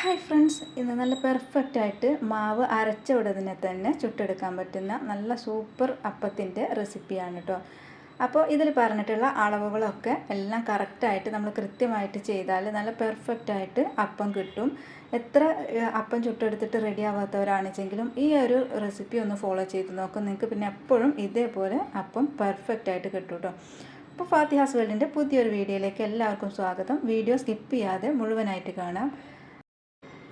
Hi friends ഇന്ന് നല്ല perfect ആയിട്ട് മാവ് അരച്ച ഉടനെ തന്നെ ചുട്ടെടുക്കാൻ പറ്റുന്ന നല്ല സൂപ്പർ അപ്പത്തിന്റെ റെസിപ്പിയാണ് കേട്ടോ അപ്പോൾ ഇതിൽ പറഞ്ഞിട്ടുള്ള അളവുകളൊക്കെ എല്ലാം കറക്റ്റായിട്ട് നമ്മൾ കൃത്യമായിട്ട് ചെയ്താൽ നല്ല പെർഫെക്റ്റ് ആയിട്ട് അപ്പം കിട്ടും. എത്ര അപ്പം ചുട്ടെടുത്തിട്ട് റെഡി ആവാത്തവരാണെങ്കിലും ഈ ഒരു റെസിപ്പി ഒന്ന് ഫോളോ ചെയ്ത് നോക്കും. നിങ്ങൾക്ക് പിന്നെ എപ്പോഴും ഇതേപോലെ അപ്പം പെർഫെക്റ്റ് ആയിട്ട് കിട്ടും കേട്ടോ അപ്പോൾ ഫാത്തിഹാസ് വേൾഡിന്റെ പുതിയൊരു വീഡിയോയിലേക്ക് എല്ലാവർക്കും സ്വാഗതം. വീഡിയോ സ്കിപ്പ് ചെയ്യാതെ മുഴുവനായിട്ട് കാണാം.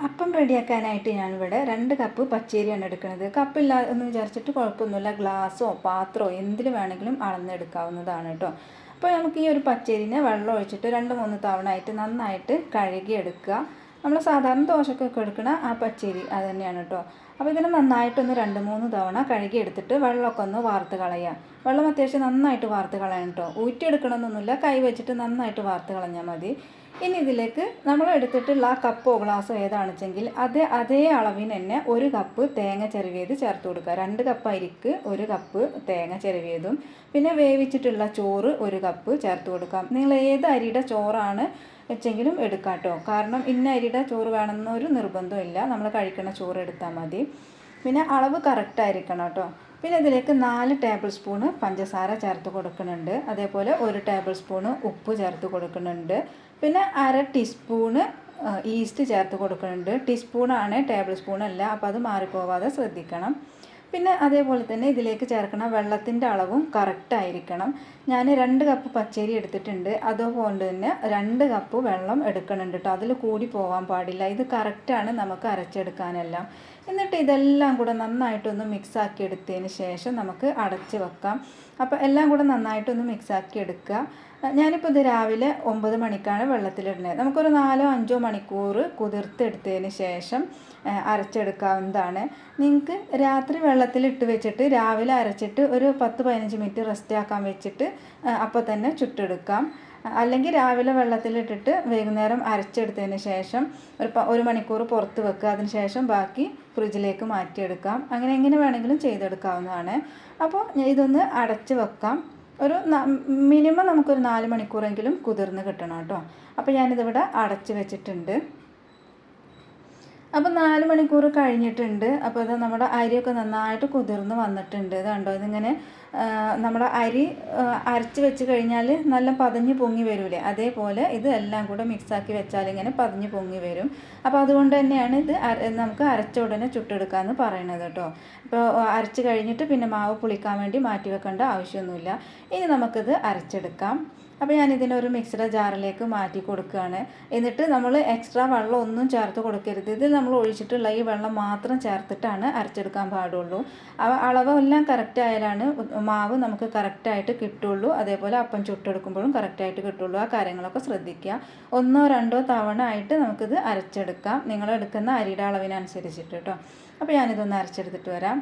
അപ്പം റെഡിയാക്കാനായിട്ട് ഞാനിവിടെ രണ്ട് കപ്പ് പച്ചരിയാണ് എടുക്കുന്നത്. കപ്പില്ല എന്ന് വിചാരിച്ചിട്ട് കുഴപ്പമൊന്നുമില്ല. ഗ്ലാസ്സോ പാത്രമോ എന്തിൽ വേണമെങ്കിലും അളന്നെടുക്കാവുന്നതാണ് കേട്ടോ. അപ്പോൾ നമുക്ക് ഈ ഒരു പച്ചരിനെ വെള്ളം ഒഴിച്ചിട്ട് രണ്ട് മൂന്ന് തവണ ആയിട്ട് നന്നായിട്ട് കഴുകിയെടുക്കുക. നമ്മൾ സാധാരണ ദോശക്കൊക്കെ എടുക്കുന്ന ആ പച്ചരി അത് തന്നെയാണ് കേട്ടോ. അപ്പോൾ ഇതിനെ നന്നായിട്ടൊന്ന് രണ്ട് മൂന്ന് തവണ കഴുകിയെടുത്തിട്ട് വെള്ളമൊക്കെ ഒന്ന് വാർത്ത് കളയുക വെള്ളം അത്യാവശ്യം നന്നായിട്ട് വാർത്ത് കളയണം കേട്ടോ ഊറ്റിയെടുക്കണമെന്നൊന്നുമില്ല. കൈ വെച്ചിട്ട് നന്നായിട്ട് വാർത്ത് കളഞ്ഞാൽ മതി. ഇനി ഇതിലേക്ക് നമ്മൾ എടുത്തിട്ടുള്ള ആ കപ്പോ ഗ്ലാസ്സോ ഏതാണെച്ചെങ്കിൽ അത് അതേ അളവിന് തന്നെ ഒരു കപ്പ് തേങ്ങ ചിരവിയത് ചേർത്ത് കൊടുക്കുക. രണ്ട് കപ്പ് അരിക്ക് ഒരു കപ്പ് തേങ്ങ ചിരവിയതും പിന്നെ വേവിച്ചിട്ടുള്ള ചോറ് ഒരു കപ്പ് ചേർത്ത് കൊടുക്കാം. നിങ്ങൾ ഏത് അരിയുടെ ചോറാണ് വെച്ചെങ്കിലും എടുക്കാം കേട്ടോ കാരണം ഇന്ന അരിയുടെ ചോറ് വേണമെന്നൊരു നിർബന്ധമില്ല. നമ്മൾ കഴിക്കുന്ന ചോറ് എടുത്താൽ മതി. പിന്നെ അളവ് കറക്റ്റായിരിക്കണം കേട്ടോ. പിന്നെ ഇതിലേക്ക് നാല് ടേബിൾ സ്പൂണ് പഞ്ചസാര ചേർത്ത് കൊടുക്കുന്നുണ്ട്. അതേപോലെ ഒരു ടേബിൾ സ്പൂണ് ഉപ്പ് ചേർത്ത് കൊടുക്കുന്നുണ്ട്. പിന്നെ അര ടീസ്പൂണ് ഈസ്റ്റ് ചേർത്ത് കൊടുക്കുന്നുണ്ട്. ടീസ്പൂണാണ് ടേബിൾ സ്പൂൺ അല്ല. അപ്പോൾ അത് മാറിപ്പോവാതെ ശ്രദ്ധിക്കണം. പിന്നെ അതേപോലെ തന്നെ ഇതിലേക്ക് ചേർക്കണം വെള്ളത്തിന്റെ അളവും കറക്റ്റായിരിക്കണം ഞാൻ രണ്ട് കപ്പ് പച്ചരി എടുത്തിട്ടുണ്ട്. അതുകൊണ്ട് തന്നെ രണ്ട് കപ്പ് വെള്ളം എടുക്കണുണ്ട് കേട്ടോ അതിൽ കൂടി പോകാൻ പാടില്ല. ഇത് കറക്റ്റാണ് നമുക്ക് അരച്ചെടുക്കാനെല്ലാം. എന്നിട്ട് ഇതെല്ലാം കൂടെ നന്നായിട്ടൊന്ന് മിക്സ് ആക്കി എടുത്തതിന് ശേഷം നമുക്ക് അടച്ച് വെക്കാം. അപ്പോൾ എല്ലാം കൂടെ നന്നായിട്ടൊന്ന് മിക്സ് ആക്കി എടുക്കുക. ഞാനിപ്പോൾ ഇത് രാവിലെ ഒമ്പത് മണിക്കാണ് വെള്ളത്തിലിടുന്നത്. നമുക്കൊരു നാലോ അഞ്ചോ മണിക്കൂർ കുതിർത്തെടുത്തതിന് ശേഷം അരച്ചെടുക്കാവുന്നതാണ്. നിങ്ങൾക്ക് രാത്രി വെള്ളത്തിലിട്ട് വെച്ചിട്ട് രാവിലെ അരച്ചിട്ട് ഒരു പത്ത് പതിനഞ്ച് മിനിറ്റ് റെസ്റ്റ് ആക്കാൻ വെച്ചിട്ട് അപ്പോൾ തന്നെ ചുട്ടെടുക്കാം. അല്ലെങ്കിൽ രാവിലെ വെള്ളത്തിലിട്ടിട്ട് വൈകുന്നേരം അരച്ചെടുത്തതിന് ശേഷം ഒരു ഒരു മണിക്കൂർ പുറത്ത് വെക്കുക. അതിന് ശേഷം ബാക്കി ഫ്രിഡ്ജിലേക്ക് മാറ്റിയെടുക്കാം. അങ്ങനെ എങ്ങനെ വേണമെങ്കിലും ചെയ്തെടുക്കാവുന്നതാണ്. അപ്പോൾ ഇതൊന്ന് അടച്ച് വെക്കാം. ഒരു മിനിമം നമുക്കൊരു നാല് മണിക്കൂറെങ്കിലും കുതിർന്ന് കിട്ടണം കേട്ടോ. അപ്പോൾ ഞാനിതിവിടെ അടച്ച് വെച്ചിട്ടുണ്ട്. അപ്പോൾ നാല് മണിക്കൂർ കഴിഞ്ഞിട്ടുണ്ട്. അപ്പോൾ ഇത് നമ്മുടെ അരിയൊക്കെ നന്നായിട്ട് കുതിർന്ന് വന്നിട്ടുണ്ട്. കണ്ടോ ഇതിങ്ങനെ നമ്മുടെ അരി അരച്ച് വെച്ച് കഴിഞ്ഞാൽ നല്ല പതഞ്ഞ് പൊങ്ങി വരൂലേ? അതേപോലെ ഇത് എല്ലാം കൂടെ മിക്സാക്കി വെച്ചാൽ ഇങ്ങനെ പതഞ്ഞ് പൊങ്ങി വരും. അപ്പോൾ അതുകൊണ്ട് തന്നെയാണ് ഇത് നമുക്ക് അരച്ച ഉടനെ ചുട്ടെടുക്കാമെന്ന് പറയണത് കേട്ടോ. അപ്പോൾ അരച്ച് കഴിഞ്ഞിട്ട് പിന്നെ മാവ് പുളിക്കാൻ വേണ്ടി മാറ്റി വെക്കേണ്ട ആവശ്യമൊന്നുമില്ല. ഇനി നമുക്കിത് അരച്ചെടുക്കാം. അപ്പോൾ ഞാൻ ഒരു മിക്സഡ് ജാറിലേക്ക് മാറ്റി കൊടുക്കുകയാണ്. എന്നിട്ട് നമ്മൾ എക്സ്ട്രാ വെള്ളം ഒന്നും ചേർത്ത് കൊടുക്കരുത്. ഇതിൽ നമ്മൾ ഒഴിച്ചിട്ടുള്ള ഈ വെള്ളം മാത്രം ചേർത്തിട്ടാണ് അരച്ചെടുക്കാൻ പാടുള്ളൂ. അളവെല്ലാം കറക്റ്റ് ആയാലാണ് മാവ് നമുക്ക് കറക്റ്റായിട്ട് കിട്ടുള്ളൂ. അതേപോലെ അപ്പം ചുട്ടെടുക്കുമ്പോഴും കറക്റ്റായിട്ട് കിട്ടുള്ളൂ. ആ കാര്യങ്ങളൊക്കെ ശ്രദ്ധിക്കുക. ഒന്നോ രണ്ടോ തവണ ആയിട്ട് നമുക്കിത് അരച്ചെടുക്കാം. നിങ്ങൾ എടുക്കുന്ന അരിയുടെ അളവിനനുസരിച്ചിട്ട് കേട്ടോ. അപ്പോൾ ഞാനിതൊന്ന് അരച്ചെടുത്തിട്ട് വരാം.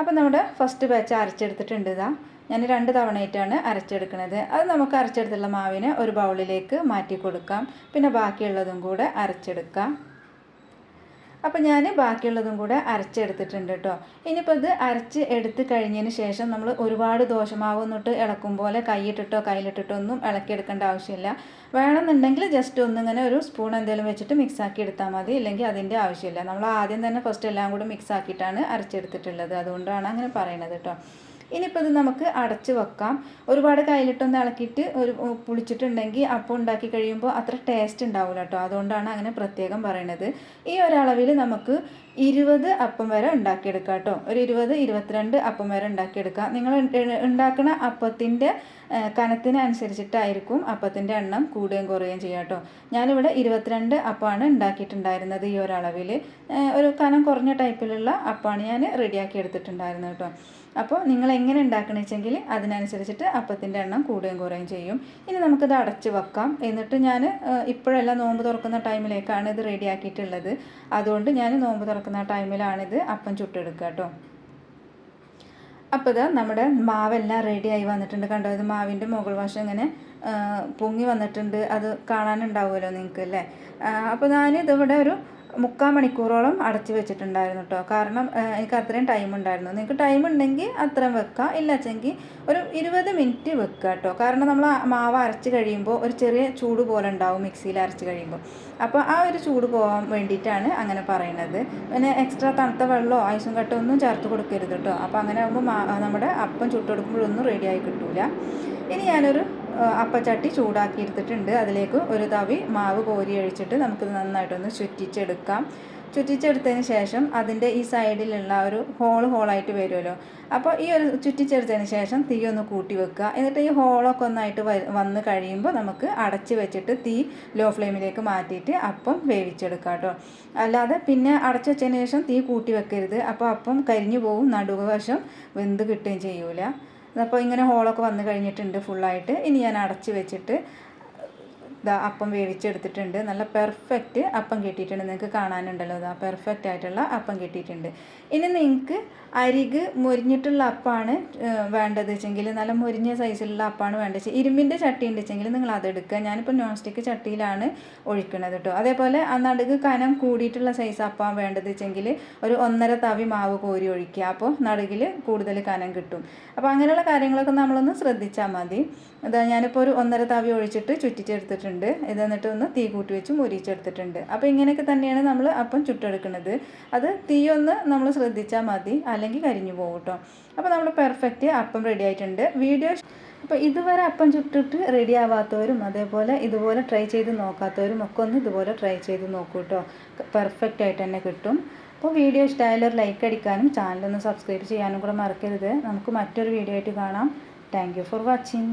അപ്പോൾ നമ്മുടെ ഫസ്റ്റ് ബാച്ച് അരച്ചെടുത്തിട്ടുണ്ട് ഇതാ. ഞാൻ രണ്ട് തവണയായിട്ടാണ് അരച്ചെടുക്കുന്നത് അത് നമുക്ക് അരച്ചെടുത്തുള്ള മാവിനെ ഒരു ബൗളിലേക്ക് മാറ്റി കൊടുക്കാം. പിന്നെ ബാക്കിയുള്ളതും കൂടെ അരച്ചെടുക്കാം. അപ്പോൾ ഞാൻ ബാക്കിയുള്ളതും കൂടെ അരച്ചെടുത്തിട്ടുണ്ട് കേട്ടോ ഇനിയിപ്പോൾ ഇത് അരച്ച് എടുത്ത് കഴിഞ്ഞതിന് ശേഷം നമ്മൾ ഒരുപാട് ദോഷമാവുന്നിട്ട് ഇളക്കും പോലെ കൈയിട്ടിട്ടോ കയ്യിലിട്ടിട്ടോ ഒന്നും ഇളക്കിയെടുക്കേണ്ട ആവശ്യമില്ല. വേണമെന്നുണ്ടെങ്കിൽ ജസ്റ്റ് ഒന്നിങ്ങനെ ഒരു സ്പൂൺ എന്തെങ്കിലും വെച്ചിട്ട് മിക്സ് ആക്കി എടുത്താൽ മതി. ഇല്ലെങ്കിൽ അതിന്റെ ആവശ്യമില്ല. നമ്മൾ ആദ്യം തന്നെ ഫസ്റ്റ് എല്ലാം കൂടി മിക്സ് ആക്കിയിട്ടാണ് അരച്ചെടുത്തിട്ടുള്ളത്. അതുകൊണ്ടാണ് അങ്ങനെ പറയണത് കേട്ടോ ഇനിയിപ്പോൾ ഇത് നമുക്ക് അടച്ച് വെക്കാം. ഒരുപാട് കയ്യിലിട്ടൊന്ന് ഇളക്കിയിട്ട് ഒരു പുളിച്ചിട്ടുണ്ടെങ്കിൽ അപ്പം ഉണ്ടാക്കി കഴിയുമ്പോൾ അത്ര ടേസ്റ്റ് ഉണ്ടാവില്ല കേട്ടോ അതുകൊണ്ടാണ് അങ്ങനെ പ്രത്യേകം പറയണത്. ഈ ഒരളവിൽ നമുക്ക് ഇരുപത് അപ്പം വരെ ഉണ്ടാക്കിയെടുക്കാം കേട്ടോ ഒരു ഇരുപത് ഇരുപത്തിരണ്ട് അപ്പം വരെ ഉണ്ടാക്കിയെടുക്കാം. നിങ്ങൾ ഉണ്ടാക്കുന്ന അപ്പത്തിന്റെ കനത്തിനനുസരിച്ചിട്ടായിരിക്കും അപ്പത്തിന്റെ എണ്ണം കൂടുകയും കുറയുകയും ചെയ്യുക കേട്ടോ ഞാനിവിടെ ഇരുപത്തിരണ്ട് അപ്പമാണ് ഉണ്ടാക്കിയിട്ടുണ്ടായിരുന്നത് ഈ ഒരളവിൽ ഒരു കനം കുറഞ്ഞ ടൈപ്പിലുള്ള അപ്പമാണ് ഞാൻ റെഡിയാക്കി എടുത്തിട്ടുണ്ടായിരുന്നത് കേട്ടോ അപ്പോൾ നിങ്ങൾ എങ്ങനെ ഉണ്ടാക്കണമെന്ന് വെച്ചെങ്കിൽ അതിനനുസരിച്ചിട്ട് അപ്പത്തിന്റെ എണ്ണം കൂടുകയും കുറയുകയും ചെയ്യും. ഇനി നമുക്കിത് അടച്ച് വെക്കാം. എന്നിട്ട് ഞാൻ ഇപ്പോഴല്ല നോമ്പ് തുറക്കുന്ന ടൈമിലേക്കാണ് ഇത് റെഡിയാക്കിയിട്ടുള്ളത് അതുകൊണ്ട് ഞാൻ നോമ്പ് തുറക്കുന്ന ടൈമിലാണിത് അപ്പം ചുട്ടെടുക്കുക കേട്ടോ. അപ്പോൾ ഇത് നമ്മുടെ മാവെല്ലാം റെഡിയായി വന്നിട്ടുണ്ട് കണ്ടോ? ഇത് മാവിന്റെ മുകൾ വശം ഇങ്ങനെ പൊങ്ങി വന്നിട്ടുണ്ട്. അത് കാണാനുണ്ടാവുമല്ലോ നിങ്ങൾക്ക് അല്ലേ? അപ്പോൾ ഞാനിതിവിടെ ഒരു മുക്കാൽ മണിക്കൂറോളം അടച്ചു വെച്ചിട്ടുണ്ടായിരുന്നു കേട്ടോ കാരണം എനിക്ക് അത്രയും ടൈം ഉണ്ടായിരുന്നു. നിങ്ങൾക്ക് ടൈം ഉണ്ടെങ്കിൽ അത്രയും വെക്കുക ഇല്ലാച്ചെങ്കിൽ ഒരു ഇരുപത് മിനിറ്റ് വെക്കുക കേട്ടോ കാരണം നമ്മൾ മാവ് അരച്ച് കഴിയുമ്പോൾ ഒരു ചെറിയ ചൂട് പോലെ ഉണ്ടാവും മിക്സിയിൽ അരച്ച് കഴിയുമ്പോൾ. അപ്പോൾ ആ ഒരു ചൂട് പോകാൻ വേണ്ടിയിട്ടാണ് അങ്ങനെ പറയുന്നത്. പിന്നെ എക്സ്ട്രാ തണുത്ത വെള്ളമോ ഐസും കട്ടോ ഒന്നും ചേർത്ത് കൊടുക്കരുത് കേട്ടോ അപ്പോൾ അങ്ങനെ ആകുമ്പോൾ നമ്മുടെ അപ്പം ചുട്ടെടുക്കുമ്പോഴൊന്നും റെഡിയായി കിട്ടില്ല ഇനി ഞാനൊരു അപ്പച്ചട്ടി ചൂടാക്കി എടുത്തിട്ടുണ്ട് അതിലേക്ക് ഒരു തവി മാവ് കോരി ഒഴിച്ചിട്ട് നമുക്കിത് നന്നായിട്ടൊന്ന് ചുറ്റിച്ചെടുക്കാം. ചുറ്റിച്ചെടുത്തതിന് ശേഷം അതിന്റെ ഈ സൈഡിലുള്ള ഒരു ഹോൾ ഹോളായിട്ട് വരുമല്ലോ. അപ്പോൾ ഈ ഒരു ചുറ്റിച്ചെടുത്തതിന് ശേഷം തീ ഒന്ന് കൂട്ടി വെക്കുക. എന്നിട്ട് ഈ ഹോളൊക്കെ ഒന്നായിട്ട് വന്ന് കഴിയുമ്പോൾ നമുക്ക് അടച്ച് വെച്ചിട്ട് തീ ലോ ഫ്ലെയിമിലേക്ക് മാറ്റിയിട്ട് അപ്പം വേവിച്ചെടുക്കാം കേട്ടോ. അല്ലാതെ പിന്നെ അടച്ച് വെച്ചതിന് ശേഷം തീ കൂട്ടി വെക്കരുത്. അപ്പോൾ അപ്പം കരിഞ്ഞു പോകും. നടുവശം വെന്ത് കിട്ടുകയും ചെയ്യൂല. അപ്പോൾ ഇങ്ങനെ ഹോളൊക്കെ വന്നു കഴിഞ്ഞിട്ടുണ്ട് ഫുള്ളായിട്ട് ഇനി ഞാൻ അടച്ചു വെച്ചിട്ട് ഇതാ അപ്പം വേവിച്ചെടുത്തിട്ടുണ്ട്. നല്ല പെർഫെക്റ്റ് അപ്പം കിട്ടിയിട്ടുണ്ട്. നിങ്ങൾക്ക് കാണാനുണ്ടല്ലോ ഇതാ പെർഫെക്റ്റ് ആയിട്ടുള്ള അപ്പം കിട്ടിയിട്ടുണ്ട്. ഇനി നിങ്ങൾക്ക് അരിക് മുരിഞ്ഞിട്ടുള്ള അപ്പമാണ് വേണ്ടത് വെച്ചെങ്കിൽ നല്ല മുരിഞ്ഞ സൈസിലുള്ള അപ്പമാണ് വേണ്ടത് ഇരുമ്പിന്റെ ചട്ടി ഉണ്ട് വെച്ചെങ്കിൽ നിങ്ങൾ അതെടുക്കുക ഞാനിപ്പോൾ നോൺ സ്റ്റിക്ക് ചട്ടിയിലാണ് ഒഴിക്കുന്നത് കേട്ടോ. അതേപോലെ ആ നടുക്ക് കനം കൂടിയിട്ടുള്ള സൈസ് അപ്പം വേണ്ടത് വെച്ചെങ്കിൽ ഒരു ഒന്നര തവി മാവ് കോരി ഒഴിക്കുക. അപ്പോൾ നടുകിൽ കൂടുതൽ കനം കിട്ടും. അപ്പോൾ അങ്ങനെയുള്ള കാര്യങ്ങളൊക്കെ നമ്മളൊന്ന് ശ്രദ്ധിച്ചാൽ മതി. അതാ ഞാനിപ്പോൾ ഒരു ഒന്നര തവി ഒഴിച്ചിട്ട് ചുറ്റിച്ചെടുത്തിട്ടുണ്ട്. ഇത് എന്നിട്ട് ഒന്ന് തീ കൂട്ടി വെച്ച് മുരിച്ചെടുത്തിട്ടുണ്ട്. അപ്പോൾ ഇങ്ങനെയൊക്കെ തന്നെയാണ് നമ്മൾ അപ്പം ചുട്ടെടുക്കുന്നത്. അത് തീയൊന്ന് നമ്മൾ ശ്രദ്ധിച്ചാൽ മതി. അല്ലെങ്കിൽ കരിഞ്ഞു പോകും കേട്ടോ. അപ്പോൾ നമ്മൾ പെർഫെക്റ്റ് അപ്പം റെഡി ആയിട്ടുണ്ട്. വീഡിയോ അപ്പോൾ ഇതുവരെ അപ്പം ചുട്ടിട്ട് റെഡി ആവാത്തവരും അതേപോലെ ഇതുപോലെ ട്രൈ ചെയ്ത് നോക്കാത്തവരും ഒക്കെ ഒന്ന് ഇതുപോലെ ട്രൈ ചെയ്ത് നോക്കൂ കേട്ടോ. പെർഫെക്റ്റ് ആയിട്ട് തന്നെ കിട്ടും. അപ്പോൾ വീഡിയോ ഇഷ്ടമായാലും ഒരു ലൈക്ക് അടിക്കാനും ചാനലൊന്ന് സബ്സ്ക്രൈബ് ചെയ്യാനും കൂടെ മറക്കരുത്. നമുക്ക് മറ്റൊരു വീഡിയോ ആയിട്ട് കാണാം. Thank for watching